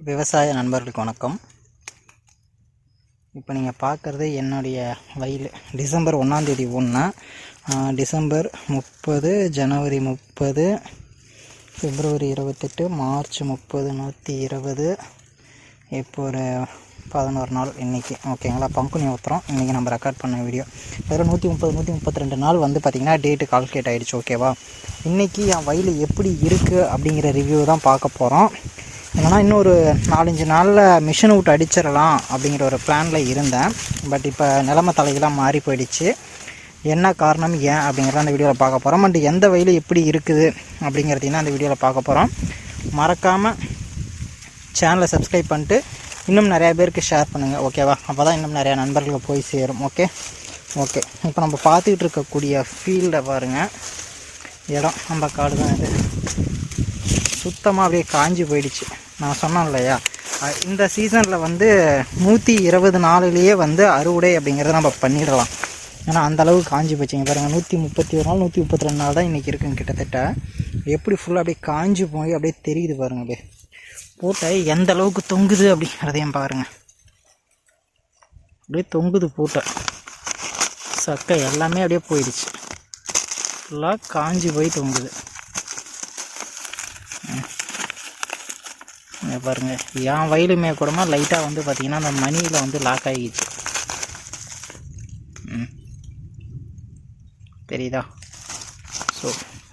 விவசாய நண்பர்களுக்கு வணக்கம். இப்போ நீங்கள் பார்க்குறது என்னுடைய வயல் டிசம்பர் ஒன்றாந்தேதி ஒன்று டிசம்பர் முப்பது ஜனவரி முப்பது பிப்ரவரி இருபத்தெட்டு மார்ச் முப்பது நூற்றி இருபது இப்போ ஒரு பதினோரு நாள் இன்றைக்கி ஓகேங்களா பங்குனி உத்திரம் இன்றைக்கி நம்ம ரெக்கார்ட் பண்ண வீடியோ வெறும் நூற்றி முப்பது நூற்றி முப்பத்தி ரெண்டு நாள் வந்து பார்த்திங்கன்னா டேட்டு கால்குலேட் ஆகிடுச்சு ஓகேவா இன்றைக்கி என் வயல் எப்படி இருக்குது அப்படிங்கிற ரிவ்யூ தான் பார்க்க போகிறோம் என்னன்னா ஒரு நாலஞ்சு நாளில் மிஷினை விட்டு அடிச்சிடலாம் அப்படிங்கிற ஒரு பிளானில் இருந்தேன். பட் இப்போ நிலமை தலைகளாக மாறி போயிடுச்சு. என்ன காரணம் ஏன் அப்படிங்கிறத அந்த வீடியோவில் பார்க்க போகிறோம் பட் எந்த வயல் எப்படி இருக்குது அப்படிங்கிறதையும் அந்த வீடியோவில் பார்க்க போகிறோம் மறக்காமல் சேனலை சப்ஸ்கிரைப் பண்ணிட்டு இன்னும் நிறையா பேருக்கு ஷேர் பண்ணுங்கள் ஓகேவா அப்போ தான் இன்னும் நிறையா நண்பர்களுக்கு போய் சேரும் ஓகே ஓகே இப்போ நம்ம பார்த்துக்கிட்டு இருக்கக்கூடிய ஃபீல்டை பாருங்கள் இடம் நம்ம காடு தான் இது. சுத்தமாக அப்படியே காஞ்சி போயிடுச்சு. நான் சொன்னேன் இல்லையா இந்த சீசனில் வந்து நூற்றி இருபது நாளுலேயே வந்து அறுவடை அப்படிங்கிறத நம்ம பண்ணிடலாம். ஏன்னா அந்தளவுக்கு காஞ்சி போச்சுங்க பாருங்கள் நூற்றி முப்பத்தி ஒரு நாள் நூற்றி முப்பத்தி ரெண்டு நாள் தான் இன்றைக்கி இருக்குங்க கிட்டத்தட்ட. எப்படி ஃபுல்லாக அப்படியே காஞ்சி போய் அப்படியே தெரியுது பாருங்கள் அப்படியே. பூட்டை எந்த அளவுக்கு தொங்குது அப்படிங்கிறதையும் பாருங்கள் அப்படியே தொங்குது பூட்டை. சக்கை எல்லாமே அப்படியே போயிடுச்சு. ஃபுல்லாக காஞ்சி போய் தொங்குது. இங்கே பாருங்கள் என் வயலுமே கூடமா லைட்டாக வந்து பார்த்திங்கன்னா அந்த மணியில் வந்து லாக் ஆகிடுச்சு. தெரியுதா? ஸோ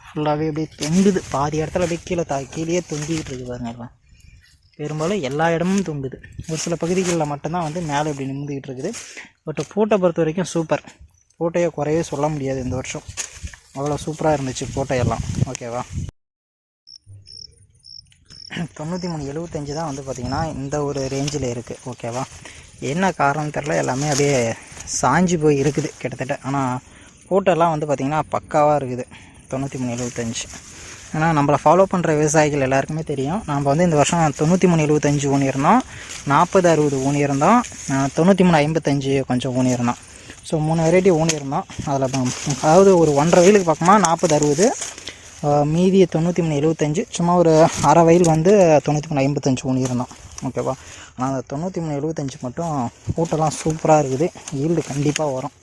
ஃபுல்லாகவே அப்படியே தொங்குது. பாதி இடத்துல அப்படியே கீழே தா கீழே தொங்கிக்கிட்டு இருக்கு பாருங்கள் எல்லாம். பெரும்பாலும் எல்லா இடமும் தொங்குது. ஒரு சில பகுதிகளில் மட்டும்தான் வந்து மேலே இப்படி நிமிந்துக்கிட்டு இருக்குது. பட் பூட்டை பொறுத்த வரைக்கும் சூப்பர் பூட்டையை குறையவே சொல்ல முடியாது இந்த வருஷம். அவ்வளோ சூப்பராக இருந்துச்சு பூட்டையெல்லாம். ஓகேவா தொண்ணூற்றி மூணு எழுபத்தஞ்சு தான் வந்து பார்த்திங்கன்னா இந்த ஒரு ரேஞ்சில் இருக்குது ஓகேவா என்ன காரணம் தெரில எல்லாமே அப்படியே சாஞ்சு போய் இருக்குது கிட்டத்தட்ட. ஆனால் ஃபோட்டோலாம் வந்து பார்த்திங்கன்னா பக்காவாக இருக்குது தொண்ணூற்றி மூணு எழுபத்தஞ்சு ஏன்னா நம்மளை ஃபாலோ பண்ணுற விவசாயிகள் எல்லாருக்குமே தெரியும். நம்ம வந்து இந்த வருஷம் தொண்ணூற்றி மூணு எழுபத்தஞ்சு ஊனியிருந்தோம் நாற்பது அறுபது ஊனியிருந்தோம் தொண்ணூற்றி மூணு ஐம்பத்தஞ்சு கொஞ்சம் ஊனியிருந்தோம் ஸோ மூணு வெரைட்டி ஊனியிருந்தோம் அதில் அதாவது ஒரு ஒன்றரை வயலுக்கு பக்கமாக நாற்பது அறுபது மீதி தொண்ணூற்றி மூணு எழுபத்தஞ்சு சும்மா ஒரு அரை வயல் வந்து தொண்ணூற்றி மூணு ஐம்பத்தஞ்சு ஊனியிருந்தோம் ஓகேவா ஆனால் அந்த தொண்ணூற்றி மூணு எழுபத்தஞ்சு மட்டும் கூட்டெல்லாம் சூப்பராக இருக்குது. ஈல்டு கண்டிப்பாக வரும்.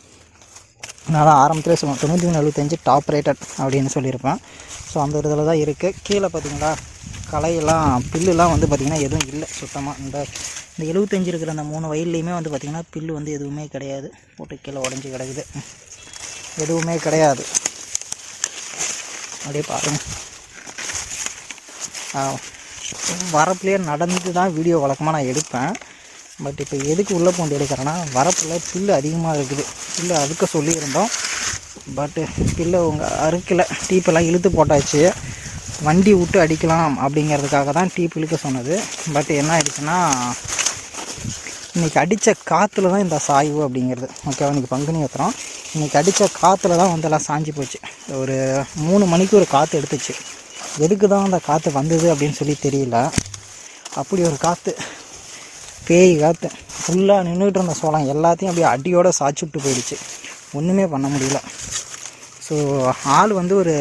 நான் தான் ஆரம்பத்திலே சொல்லுவேன் தொண்ணூற்றி மூணு எழுபத்தஞ்சு டாப் ரேட்டட் அப்படின்னு சொல்லியிருப்பேன். ஸோ அந்த இதில் தான் இருக்குது கீழே பார்த்தீங்களா களையெல்லாம் பில்லுலாம் வந்து பார்த்திங்கன்னா எதுவும் இல்லை. சுத்தமாக இந்த இந்த எழுபத்தஞ்சு இருக்கிற அந்த மூணு வயல்லையுமே வந்து பார்த்திங்கன்னா பில்லு வந்து எதுவுமே கிடையாது. போட்டு கீழே உடஞ்சி கிடக்குது. எதுவுமே கிடையாது. அப்படியே பாருங்க. வரப்புலேயே நடந்துட்டு தான் வீடியோ வழக்கமாக நான் எடுப்பேன். பட் இப்போ எதுக்கு உள்ளே பூண்டு எடுக்கிறேன்னா வரப்பில் புல்லு அதிகமாக இருக்குது. புல்லு அறுக்க சொல்லியிருந்தோம். பட்டு பில்லை உங்கள் அறுக்கலை. டீப்பெல்லாம் இழுத்து போட்டாச்சு. வண்டி விட்டு அடிக்கலாம் அப்படிங்கிறதுக்காக தான் டீப் இழுக்க சொன்னது. பட் என்ன ஆயிடுச்சுன்னா இன்றைக்கி அடித்த காற்றுல தான் இந்த சாய்வு அப்படிங்கிறது. ஓகேவா? இன்றைக்கி பங்குனி ஏற்றுறோம் இன்றைக்கி அடித்த காற்றுல தான் வந்து எல்லாம் சாஞ்சு போச்சு. ஒரு மூணு மணிக்கு ஒரு காற்று எடுத்துச்சு. எதுக்கு தான் அந்த காற்று வந்தது அப்படின்னு சொல்லி தெரியல. அப்படி ஒரு காற்று பேய் காற்று ஃபுல்லாக நின்றுட்டு இருந்த சோளம் எல்லாத்தையும் அப்படியே அடியோடு சாய்ச்சி விட்டு போயிடுச்சு. ஒன்றுமே பண்ண முடியல. ஸோ ஆள் வந்து ஒரு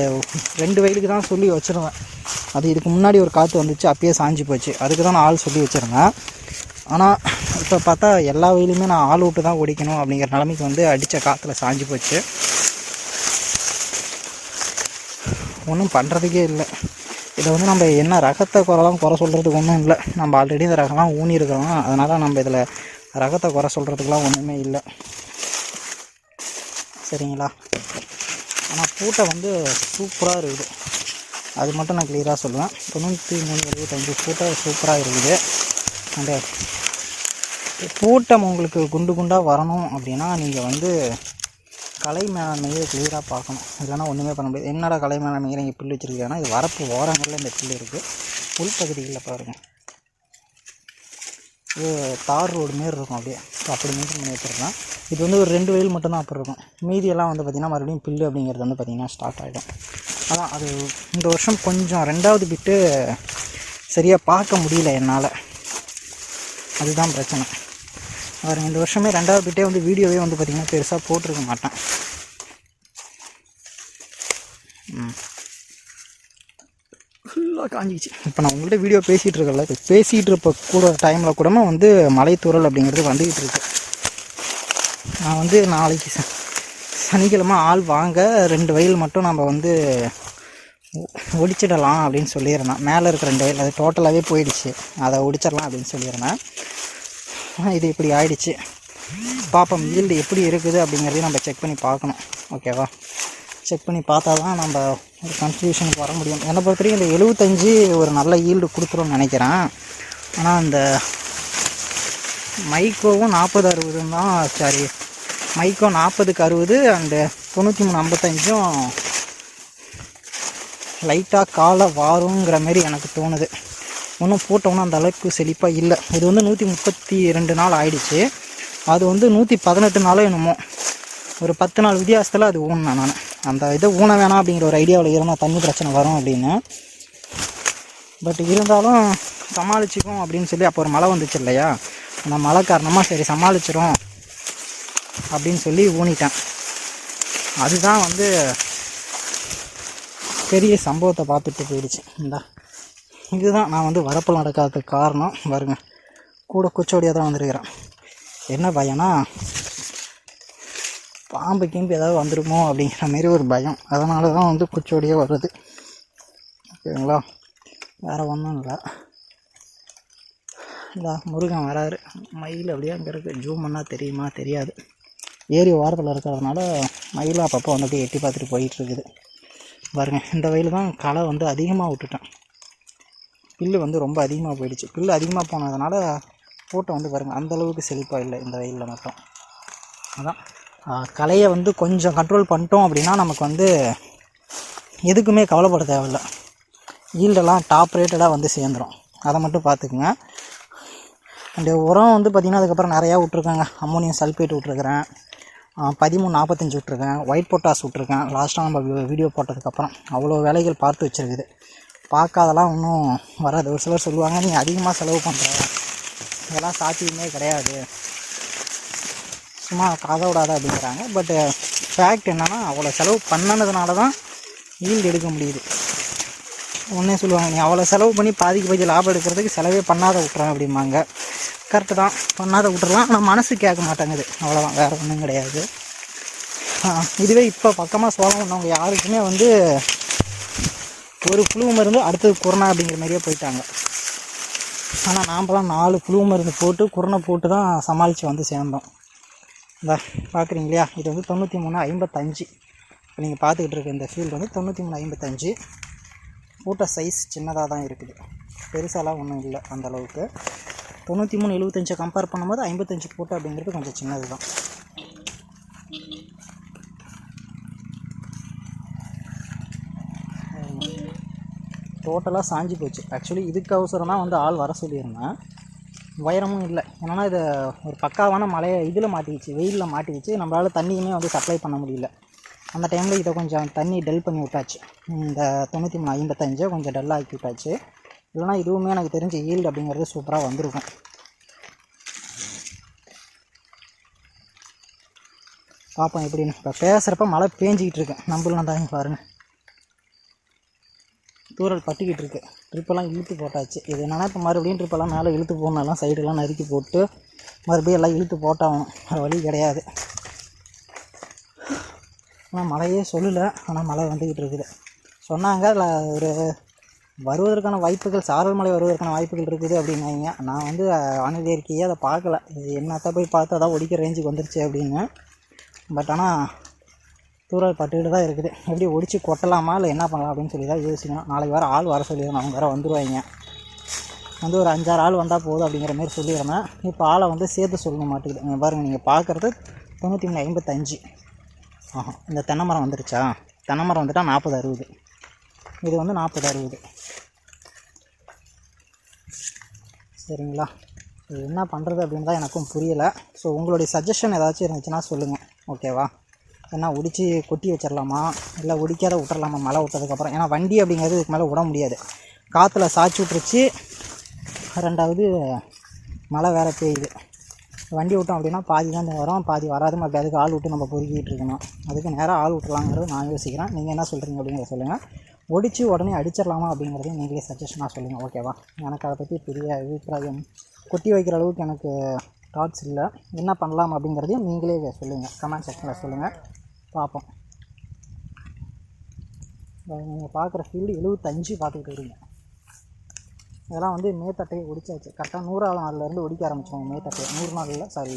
ரெண்டு வயலுக்கு தான் சொல்லி வச்சுருவேன் அது இதுக்கு முன்னாடி ஒரு காற்று வந்துச்சு அப்பயே சாஞ்சு போச்சு. அதுக்கு தான் நான் ஆள் சொல்லி வச்சுருந்தேன். ஆனால் இப்போ பார்த்தா எல்லா வயலுமே நான் ஆள் விட்டு தான் ஓடிக்கணும் அப்படிங்கிற நிலைமைக்கு வந்து அடித்த காற்றுல சாஞ்சு போச்சு. ஒன்றும் பண்ணுறதுக்கே இல்லை. இதை வந்து நம்ம என்ன ரகத்தை குறைலாம் குறை சொல்கிறதுக்கு ஒன்றும் இல்லை. நம்ம ஆல்ரெடி இந்த ரகம்லாம் ஊனியிருக்கிறோம் அதனால் நம்ம இதில் ரகத்தை குறை சொல்கிறதுக்குலாம் ஒன்றுமே இல்லை. சரிங்களா? ஆனால் பூட்டை வந்து சூப்பராக இருக்குது. அது மட்டும் நான் கிளியராக சொல்லுவேன் தொண்ணூற்றி மூணு எழுபத்தஞ்சு பூட்டை சூப்பராக இருக்குது. அந்த கூட்டம் உங்களுக்கு குண்டு குண்டாக வரணும் அப்படின்னா நீங்கள் வந்து கலை மேலாண்மையை கிளியராக பார்க்கணும். இல்லைன்னா ஒன்றுமே பண்ண முடியாது. என்னடா கலை மேலாண்மையை நீங்கள் புல் வச்சுருக்கீங்கன்னா இது வரப்பு ஓரங்களில் இந்த புல் இருக்குது உள்பகுதிகளில் பாருங்கள் இது தார் ரோடு மாரி இருக்கும் அப்படியே. ஸோ அப்படி மெயின்டைன் பண்ணி வச்சுருக்கேன் இது வந்து ஒரு ரெண்டு வயல் மட்டும்தான் அப்படி இருக்கும். மீதியெல்லாம் வந்து பார்த்திங்கன்னா மறுபடியும் பில்லு அப்படிங்கிறது வந்து பார்த்திங்கன்னா ஸ்டார்ட் ஆகிடும் அதான் அது இந்த வருஷம் கொஞ்சம் ரெண்டாவது பிட்டு சரியாக பார்க்க முடியல என்னால். அதுதான் பிரச்சனை. ஒரு இந்த வருஷமே ரெண்டாவது பிட்டே வந்து வீடியோவே வந்து பார்த்திங்கன்னா பெருசாக போட்டிருக்க மாட்டேன். ஃபுல்லாக காஞ்சிச்சு இப்போ நான் உங்கள்கிட்ட வீடியோ பேசிகிட்டு இருக்கல இப்போ பேசிகிட்டு இருப்ப கூட டைமில் கூட வந்து மலைத்தூரல் அப்படிங்கிறது வந்துக்கிட்டு இருக்கு. நான் வந்து நாளைக்கு ச சனிக்கிழமை ஆள் வாங்க ரெண்டு வயல் மட்டும் நம்ம வந்து ஒடிச்சிடலாம் அப்படின்னு சொல்லியிருந்தேன். மேலே இருக்கிற ரெண்டு வயல் அது டோட்டலாகவே போயிடுச்சு. அதை ஒடிச்சிடலாம் அப்படின்னு சொல்லியிருந்தேன். இது இப்படி ஆயிடுச்சு. பார்ப்போம் ஈல்டு எப்படி இருக்குது அப்படிங்கிறதையும் நம்ம செக் பண்ணி பார்க்கணும். ஓகேவா செக் பண்ணி பார்த்தா தான் நம்ம ஒரு கன்க்ளூஷனுக்கு வர முடியும். என்னை பொறுத்த வரைக்கும் இந்த எழுபத்தஞ்சி ஒரு நல்ல ஈல்டு கொடுத்துரும்னு நினைக்கிறேன். ஆனால் அந்த மைக்கோவும் நாற்பது அறுபதுன்னு தான் சாரி மைக்கோ நாற்பதுக்கு அறுபது அண்டு தொண்ணூற்றி மூணு ஐம்பத்தஞ்சும் லைட்டாக காலை வாருங்கிற மாரி எனக்கு தோணுது. ஒன்றும் போட்டோன்னா அந்த அளவுக்கு செழிப்பாக இல்லை. இது வந்து நூற்றி முப்பத்தி ரெண்டு நாள் ஆயிடுச்சு. அது வந்து நூற்றி பதினெட்டு நாளும் என்னமோ. ஒரு பத்து நாள் வித்தியாசத்தில் அது ஊனினேன் நான். அந்த இதை ஊன வேணாம் அப்படிங்கிற ஒரு ஐடியாவில் இருந்தால் தண்ணி பிரச்சனை வரும் அப்படின்னு. பட் இருந்தாலும் சமாளிச்சுக்கும் அப்படின்னு சொல்லி அப்போ ஒரு மழை வந்துச்சு இல்லையா? அந்த மழை காரணமாக சரி சமாளிச்சிரும் அப்படின்னு சொல்லி ஊனிட்டேன். அதுதான் வந்து பெரிய சம்பவத்தை பார்த்துட்டு போயிடுச்சு. இந்தா. இதுதான் நான் வந்து வரப்பில் நடக்காததுக்கு காரணம். பாருங்க. கூட குச்சோடியாக தான் வந்திருக்கிறேன். என்ன பயம்னா பாம்பு கீம்பு ஏதாவது வந்துடுமோ அப்படிங்கிற மாரி ஒரு பயம். அதனால தான் வந்து குச்சோடியே வருது ஓகேங்களா? வேறு ஒன்றும் இல்லை. இந்த முருகன் வராரு. மயில் அப்படியே அங்கே இருக்குது ஜூம் பண்ணால் தெரியுமா? தெரியாது. ஏரி ஓரத்தில் இருக்கிறதுனால மயிலும் அப்பப்போ வந்து அப்படியே எட்டி பார்த்துட்டு போயிட்டுருக்குது பாருங்க. இந்த வயல் தான் களை வந்து அதிகமாக விட்டுட்டேன். புல்லு வந்து ரொம்ப அதிகமாக போயிடுச்சு. புல்லு அதிகமாக போனதுனால ஃபோட்டோ வந்து பாருங்கள் அந்தளவுக்கு செழிப்பாக இல்லை இந்த வெயிலில் மட்டும். அதான். கலையை வந்து கொஞ்சம் கண்ட்ரோல் பண்ணிட்டோம் அப்படின்னா நமக்கு வந்து எதுக்குமே கவலைப்பட தேவையில்லை. ஈல்டெல்லாம் டாப் ரேட்டடாக வந்து சேர்ந்துடும் அதை மட்டும் பார்த்துக்குங்க. அந்த உரம் வந்து பார்த்திங்கன்னா அதுக்கப்புறம் நிறையா விட்ருக்காங்க அம்மோனியம் சல்ஃபேட் விட்ருக்குறேன் பதிமூணு நாற்பத்தஞ்சு விட்ருக்கேன் ஒயிட் பொட்டாஸ் விட்ருக்கேன் லாஸ்ட்டாக நம்ம வீடியோ போட்டதுக்கப்புறம். அவ்வளோ வேலைகள் பார்த்து வச்சுருக்குது. பார்க்காதெல்லாம் ஒன்றும் வராது. ஒரு சிலர் சொல்லுவாங்க நீ அதிகமாக செலவு பண்ணுற இதெல்லாம் சாத்தியமே கிடையாது. சும்மா காதை விடாத அப்படிங்கிறாங்க. பட்டு ஃபேக்ட் என்னென்னா அவ்வளோ செலவு பண்ணினதுனால தான் ஈல்டு எடுக்க முடியுது. ஒன்றே சொல்லுவாங்க நீ அவ்வளோ செலவு பண்ணி பாதிக்கு பாதி லாபம் எடுக்கிறதுக்கு செலவே பண்ணாத விட்றேன் அப்படிம்பாங்க. கரெக்டு தான். பண்ணாத விட்டுறலாம் ஆனால் மனசு கேட்க மாட்டேங்குது. அவ்வளோதான் வேறு ஒன்றும் கிடையாது. இதுவே இப்போ பக்கமாக சோளம் பண்ணவங்க யாருக்குமே வந்து ஒரு புழு மருந்து அடுத்தது கொரோனா அப்படிங்கிற மாதிரியே போயிட்டாங்க. ஆனால் நாம்பலாம் நாலு புழு மருந்து போட்டு குரணை போட்டு தான் சமாளித்து வந்து சேர்ந்தோம். இந்த பார்க்குறீங்க இல்லையா இது வந்து தொண்ணூற்றி மூணு ஐம்பத்தஞ்சு. இப்போ நீங்கள் பார்த்துக்கிட்டு இருக்க இந்த ஃபீல்டு வந்து தொண்ணூற்றி மூணு ஐம்பத்தஞ்சு. பூட்டை சைஸ் சின்னதாக தான் இருக்குது. பெருசாலாம் ஒன்றும் இல்லை அந்த அளவுக்கு. தொண்ணூற்றி மூணு எழுபத்தஞ்சை கம்பேர் பண்ணும்போது ஐம்பத்தஞ்சு பூட்டை அப்படிங்கிறது கொஞ்சம் சின்னது தான் டோட்டலாக சாஞ்சி போச்சு. ஆக்சுவலி இதுக்கு அவசரமாக வந்து ஆள் வர சொல்லியிருந்தேன். உயரமும் இல்லை. ஏன்னா இதை ஒரு பக்காவான மலையை இதில் மாட்டிக்கிச்சு வெயிலில் மாட்டிக்கிச்சு. நம்மளால் தண்ணியுமே வந்து சப்ளை பண்ண முடியல. அந்த டைமில் இதை கொஞ்சம் தண்ணி டெல் பண்ணி விட்டாச்சு. இந்த தொண்ணூற்றி மூணு ஐம்பத்தஞ்சை கொஞ்சம் டல் ஆக்கி விட்டாச்சு. இல்லைனா இதுவுமே எனக்கு தெரிஞ்ச ஈல்டு அப்படிங்கிறது சூப்பராக வந்திருக்கும். பார்ப்போம் எப்படின்னு. இப்போ பேசுகிறப்ப மழை பேஞ்சிக்கிட்டு இருக்கேன் நம்மளாம் தான் பாருங்கள் தூரல் பட்டிக்கிட்டு இருக்கு. ட்ரிப்பெல்லாம் இழுத்து போட்டாச்சு. இது என்னன்னா இப்போ மறுபடியும் ட்ரிப்பெல்லாம் மேலே இழுத்து போடணும் சைடெல்லாம் நறுக்கி போட்டு மறுபடியும் எல்லாம் இழுத்து போட்டாகணும். வேறு வழி கிடையாது. ஆனால் மழையே சொல்லலை. ஆனால் மழை வந்துக்கிட்டு இருக்குது. சொன்னாங்க அதில் ஒரு வருவதற்கான வாய்ப்புகள் சாரல் மழை வருவதற்கான வாய்ப்புகள் இருக்குது அப்படின்னாங்க. நான் வந்து வானிலை அறிக்கையே அதை பார்க்கல. இது என்னத்த போய் பார்த்து அதான் ஒடிக்கிற ரேஞ்சுக்கு வந்துருச்சு அப்படின்னு. பட் ஆனால் தூரல் பட்டுக்கிட்டு தான் இருக்குது. எப்படி ஒடிச்சு கொட்டலாமா இல்லை என்ன பண்ணலாம் அப்படின்னு சொல்லி தான் யோசிக்கணும். நாளைக்கு வர ஆள் வர சொல்லியிருந்தேன். அவங்க வேறு வந்துடுவாங்க வந்து ஒரு அஞ்சாறு ஆள் வந்தால் போதும் அப்படிங்கிற மாதிரி சொல்லியிருந்தேன். இப்போ ஆளை வந்து சேர்த்து சொல்ல மாட்டேங்குது. இங்கே பாருங்கள் நீங்கள் பார்க்குறது தொண்ணூற்றி மூணு ஐம்பத்தஞ்சு. ஆஹா இந்த தென்னை மரம் வந்துருச்சா? தென்னை மரம் வந்துட்டால் நாற்பது அறுபது. இது வந்து நாற்பது அறுபது. சரிங்களா? இது என்ன பண்ணுறது அப்படின்னு தான் எனக்கும் புரியலை. ஸோ உங்களுடைய சஜஷன் ஏதாச்சும் இருந்துச்சுன்னா சொல்லுங்கள் ஓகேவா ஏன்னா ஒடிச்சு கொட்டி வச்சிடலாமா இல்லை ஒடிக்காத விட்டுறலாமா மழை விட்டதுக்கப்புறம். ஏன்னா வண்டி அப்படிங்கிறது இதுக்கு மேலே விட முடியாது. காற்றுல சாய்ச்சி விட்டுருச்சு. ரெண்டாவது மழை வேறு பெய்யுது. வண்டி விட்டோம் அப்படின்னா பாதி தான் வரும் பாதி வராது மறுபடியும் அதுக்கு ஆள் விட்டு நம்ம பொறுக்கிட்டு இருக்கணும். அதுக்கு நேராக ஆள் விட்டுலாங்கிறது நான் யோசிக்கிறேன். நீங்கள் என்ன சொல்கிறீங்க அப்படிங்கிறத சொல்லுங்கள் ஒடிச்சு உடனே அடிச்சிடலாமா அப்படிங்கிறதையும் நீங்களே சஜஷனாக சொல்லுங்கள் ஓகேவா எனக்கு அதை பற்றி பெரிய அபிப்பிராயம் கொட்டி வைக்கிற அளவுக்கு எனக்கு தாட்ஸ் இல்லை. என்ன பண்ணலாம் அப்படிங்கிறதையும் நீங்களே சொல்லுங்கள் கமெண்ட் செக்ஷனில் சொல்லுங்கள் பார்ப்போம். நீங்கள் பார்க்குற ஃபீல்டு எழுபத்தஞ்சு பார்த்துக்கிட்டு வரீங்க இதெல்லாம் வந்து மேத்தட்டையை ஒடிச்சாச்சு. கரெக்டாக நூறாவது நாள்லேருந்து ஒடிக்க ஆரம்பிச்சோம் மேத்தட்டை நூறு நாளில் சாரி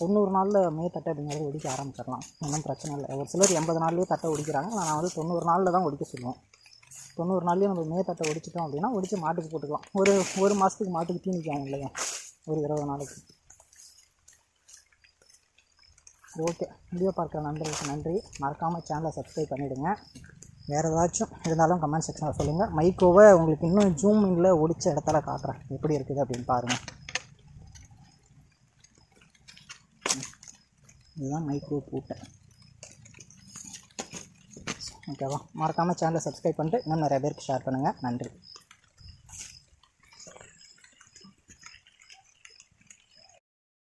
தொண்ணூறு நாளில் மேத்தட்டை அப்படிங்கிறது ஒடிக்க ஆரம்பிச்சிடலாம். ஒன்றும் பிரச்சனை இல்லை. ஒரு சிலர் எண்பது நாள்லேயே தட்டை ஒடிக்கிறாங்க. நான் வந்து தொண்ணூறு நாளில் தான் ஒடிக்க சொல்லுவோம் தொண்ணூறு நாள்லேயே நம்ம மேத்தட்டை ஒடிச்சிட்டோம் அப்படின்னா ஒடிச்சு மாட்டுக்கு போட்டுக்கலாம். ஒரு ஒரு மாதத்துக்கு மாட்டுக்கு தீனிக்கும் இல்லையா? ஒரு இருபது நாளைக்கு. ஓகே. வீடியோ பார்க்குற நண்பர்களுக்கு நன்றி. மறக்காமல் சேனலை சப்ஸ்கிரைப் பண்ணிவிடுங்க வேறு ஏதாச்சும் இருந்தாலும் கமெண்ட் செக்ஷனில் சொல்லுங்கள் மைக்கோவை உங்களுக்கு இன்னும் ஜூமிங்கில் ஒடிச்ச இடத்துல காட்டுறேன். எப்படி இருக்குது அப்படின்னு பாருங்கள் இதுதான் மைக்ரோ பூட்டை. ஓகேவா மறக்காமல் சேனலை சப்ஸ்கிரைப் பண்ணிட்டு இன்னும் நிறைய பேருக்கு ஷேர் பண்ணுங்கள் நன்றி.